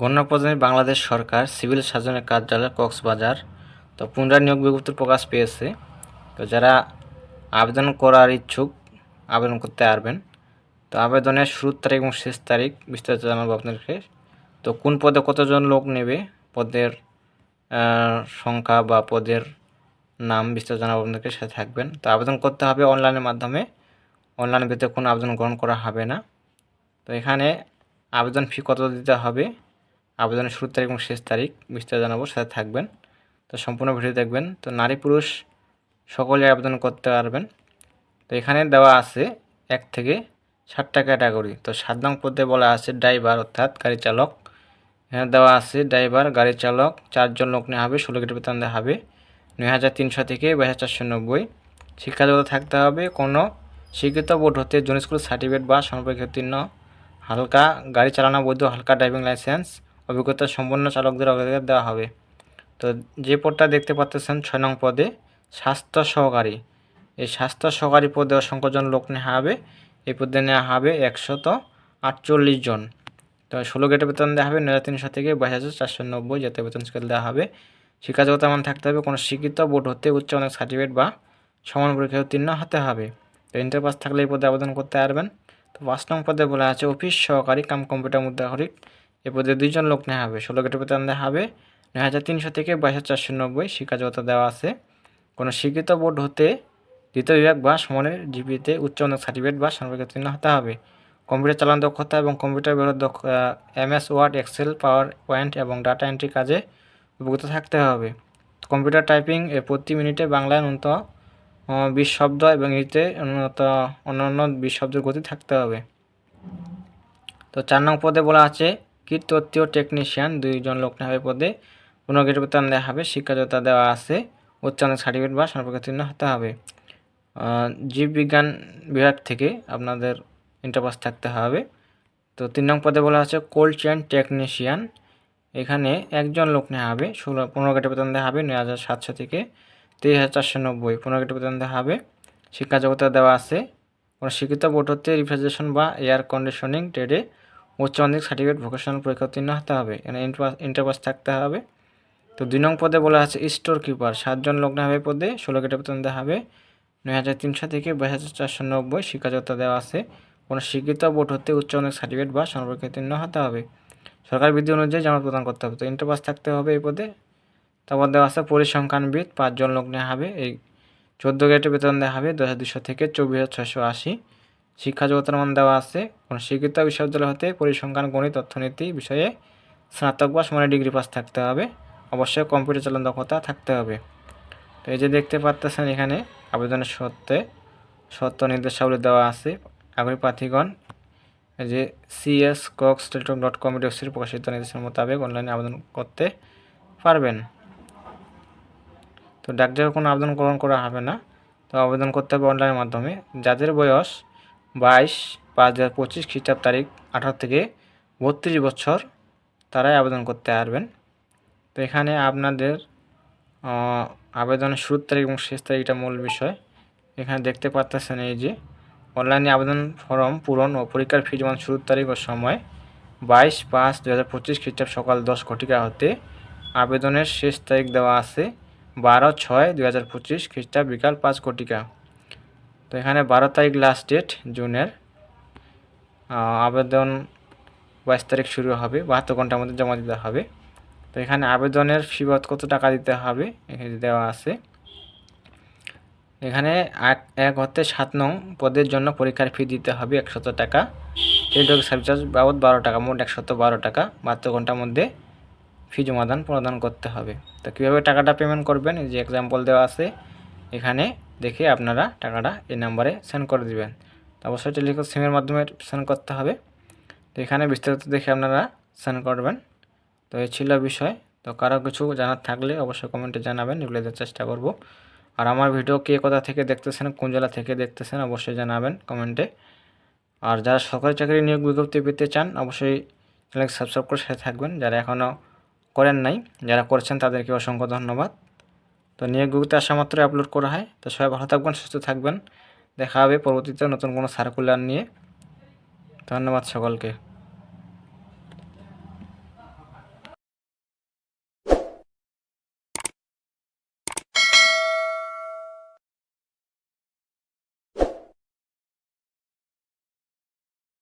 গণপ্রজাতন্ত্রী বাংলাদেশ সরকার সিভিল সার্জনের কার্যালয় কক্সবাজার তো পুনরায় নিয়োগ বিজ্ঞপ্তি প্রকাশ পেয়েছে। তো যারা আবেদন করার ইচ্ছুক আবেদন করতে পারবেন। তো আবেদনের শুরুর তারিখ এবং শেষ তারিখ বিস্তারিত জানাব আপনাদেরকে। তো কোন পদে কতজন লোক নেবে, পদের সংখ্যা বা পদের নাম বিস্তারিত জানাব আপনাদেরকে, সাথে থাকবেন। তো আবেদন করতে হবে অনলাইনের মাধ্যমে। অনলাইনের ভিতরে কোনো আবেদন গ্রহণ করা হবে না। তো এখানে আবেদন ফি কত দিতে হবে আবেদনের শুরুর তারিখ এবং শেষ তারিখ বিস্তারিত জানাব, সাথে থাকবেন। তো সম্পূর্ণ ভিডিও দেখবেন। তো নারী পুরুষ সকলে আবেদন করতে পারবেন। তো এখানে দেওয়া আছে এক থেকে ষাটটা ক্যাটাগরি। তো সাত নং পদে বলা আছে ড্রাইভার, অর্থাৎ গাড়ি চালক। এখানে দেওয়া আছে ড্রাইভার, গাড়ি চালক, চারজন লোক নেওয়া হবে, ষোলো কেটে বেতন দেওয়া হবে নয় হাজার তিনশো থেকে বাইশ হাজার চারশো নব্বই। শিক্ষাগত থাকতে হবে, কোনো শিক্ষিত বোর্ড হতে জন স্কুল সার্টিফিকেট বা সম্পর্কে উত্তীর্ণ, হালকা গাড়ি চালানো বৈধ, হালকা ড্রাইভিং লাইসেন্স অভিজ্ঞতা সম্পন্ন চালকদের অগ্রাধিকার দেওয়া হবে। তো যে পদটা দেখতে পাচ্ছেন ছয় নং পদে স্বাস্থ্য সহকারী। এই স্বাস্থ্য সহকারী পদে অসংখ্য জন লোক নেওয়া হবে। এই পদে নেওয়া হবে একশত আটচল্লিশ জন। তো ষোলো গেটে বেতন দেওয়া হবে নয় তিনশো থেকে বাইশ হাজার চারশো নব্বই যাতে বেতন স্কেল দেওয়া হবে। শিক্ষাগত মান থাকতে হবে, কোনো শিক্ষিত বোর্ড হতে উচ্চ অনেক সার্টিফিকেট বা সমান পরীক্ষায় উত্তীর্ণ হতে হবে। তো ইন্টার পাস থাকলে এই পদে আবেদন করতে পারবেন। তো পাঁচ নং পদে বলা আছে, অফিস সহকারী কাম কম্পিউটার মুদ্রাহরিক এ পদে দুইজন লোক নেওয়া হবে ষোলো গেটে বেতন দেওয়া হবে নয় হাজার তিনশো থেকে বাইশ হাজার চারশো নব্বই শিক্ষাগত দেওয়া আছে। কোনো শিক্ষিত বোর্ড হতে দ্বিতীয় বিভাগ বা সমানের জিপিতে উচ্চ অনেক সার্টিফিকেট বা সম্পর্কে উত্তীর্ণ হতে হবে। কম্পিউটার চালানো দক্ষতা এবং কম্পিউটার ব্যবহার দক্ষ MS Word Excel PowerPoint এবং ডাটা এন্ট্রি কাজে অভিজ্ঞতা থাকতে হবে। কম্পিউটার টাইপিং এ প্রতি মিনিটে বাংলায় ন্যূনতম আহ, বিশ শব্দ এবং ইংরেজিতে উন্নত অন্যান্য বিশ শব্দের গতি থাকতে হবে। তো চার নং পদে বলা আছে কীর্তত্বীয় টেকনিশিয়ান দুইজন লোক নেওয়া হবে পদে পনেরো গেট বেতন দেওয়া হবে শিক্ষাযোগ্যতা দেওয়া আছে উচ্চাঙ্গ সার্টিফিকেট বা সর্বপ্রতীর্ণ হতে হবে। জীববিজ্ঞান বিভাগ থেকে আপনাদের ইন্টারপাস থাকতে হবে। তো তিন নং পদে বলা আছে কোল্ড চেন টেকনিশিয়ান এখানে একজন লোক নেওয়া হবে, ষোলো পনেরো গেটে বেতন দেওয়া হবে নয় হাজার সাতশো থেকে তেইশ হাজার চারশো নব্বই। পনেরো গেটে বেতন দেওয়া হবে, শিক্ষা জগতে দেওয়া আছে। কোনো শিক্ষিত বোর্ড হতে রিফ্রিজারেশন বা এয়ার কন্ডিশনিং ট্রেডে উচ্চ মাধ্যমিক সার্টিফিকেট ভোকেশনাল পরীক্ষা উত্তীর্ণ হতে হবে। এখানে ইন্টারপাস থাকতে হবে। তো দুই নং পদে বলা আছে স্টোর কিপার সাতজন লোক হবে পদে, ষোলো গেটে বেতন দেওয়া হবে। নয় হাজার তিনশো থেকে বাইশ হাজার চারশো নব্বই শিক্ষাযোগ্যতা দেওয়া আছে। কোনো শিক্ষিত বোর্ড হতে উচ্চ মাধ্যমিক সার্টিফিকেট বা সর্বপরীক্ষা উত্তীর্ণ হতে হবে। সরকার বিধি অনুযায়ী জামানত প্রদান করতে হবে। তো ইন্টারপাস থাকতে হবে এই পদে। তারপর দেওয়া আছে পরিসংখ্যানবিদ। পাঁচজন লোক নেওয়া হবে। এই চোদ্দ গেটে বেতন দেওয়া হবে। দশ হাজার দুশো থেকে চব্বিশ হাজার ছশো আশি। শিক্ষা যোগ্যতার মান দেওয়া আছে। কোনো শিক্ষিত বিশ্ববিদ্যালয় হতে পরিসংখ্যান, গণিত, অর্থনীতি বিষয়ে স্নাতক বা সমানের ডিগ্রি পাস থাকতে হবে। অবশ্যই কম্পিউটার চালান দক্ষতা থাকতে হবে। তো এই যে দেখতে পাচ্তেছেন এখানে আবেদনের সত্ত্বে সত্য নির্দেশাবলী দেওয়া আছে। আগ্রহী প্রার্থীগণ যে CS Cox Teletalk dot com ওয়েবসাইটে প্রকাশিত নির্দেশের মোতাবেক অনলাইনে আবেদন করতে পারবেন। তো ডাকযোগে কোনো আবেদন গ্রহণ করা হবে না। তো আবেদন করতে হবে অনলাইনের মাধ্যমে। যাদের বয়স বাইশ পাঁচ হাজার পঁচিশ খ্রিস্টাব্দ তারিখ আঠারো থেকে বত্রিশ বছর তারাই আবেদন করতে পারবেন। তো এখানে আপনাদের আবেদনের শুরুর তারিখ এবং শেষ তারিখটা মূল বিষয়। এখানে দেখতে পাচ্ছেন এই যে, অনলাইনে আবেদন ফর্ম পূরণ ও পরীক্ষার ফি জমা শুরুর তারিখ ও সময় বাইশ পাঁচ দু হাজার পঁচিশ খ্রিস্টাব্দ সকাল দশ ঘটিকা হতে আবেদনের শেষ তারিখ দেওয়া আছে বারো ছয় দু হাজার পঁচিশ খ্রিস্টাব্দ বিকাল পাঁচ ঘটিকা। তো এখানে বারো তারিখ লাস্ট ডেট জুনের। আবেদন বাইশ তারিখ শুরু হবে, বাহাত্তর ঘণ্টার মধ্যে জমা দিতে হবে। তো এখানে আবেদনের ফি বাবদ কত টাকা দিতে হবে, এখানে দেওয়া আছে। এখানে এক এক হতে সাত নং পদের জন্য পরীক্ষার ফি দিতে হবে একশত টাকা। টেলিটক সার্ভিস চার্জ বাবদ বারো টাকা, মোট একশত বারো টাকা। বাহাত্তর ঘণ্টার মধ্যে ফি জমাদান প্রদান করতে হবে। তো কীভাবে টাকাটা পেমেন্ট করবেন? যে এক্সাম্পল দেওয়া আছে। এখানে দেখে আপনারা টাকাটা এই নাম্বারে সেন্ড করে দিবেন। অবশ্যই টেলিকম সিমের মাধ্যমে সেন্ড করতে হবে। তো এখানে বিস্তারিত দেখে আপনারা সেন্ড করবেন। তো এই ছিল বিষয়। তো কারও কিছু জানার থাকলে অবশ্যই কমেন্টে জানাবেন, এগুলো দেওয়ার চেষ্টা করব। আর আমার ভিডিও কে কোথা থেকে দেখতেছেন, কোন জেলা থেকে দেখতেছেন, অবশ্যই জানাবেন কমেন্টে আর যারা সরকারি চাকরি নিয়োগ বিজ্ঞপ্তি পেতে চান, অবশ্যই চ্যানেলকে সাবস্ক্রাইব করে সাথে থাকবেন। যারা এখনও করেন নাই, যারা করছেন তাদেরকে অসংখ্য ধন্যবাদ। তো নিয়োগ বিজ্ঞপ্তি আসা মাত্রই আপলোড করা হয়। তো সবাই ভালো থাকবেন, সুস্থ থাকবেন। দেখা হবে পরবর্তীতে নতুন কোনো সার্কুলার নিয়ে। ধন্যবাদ সকলকে।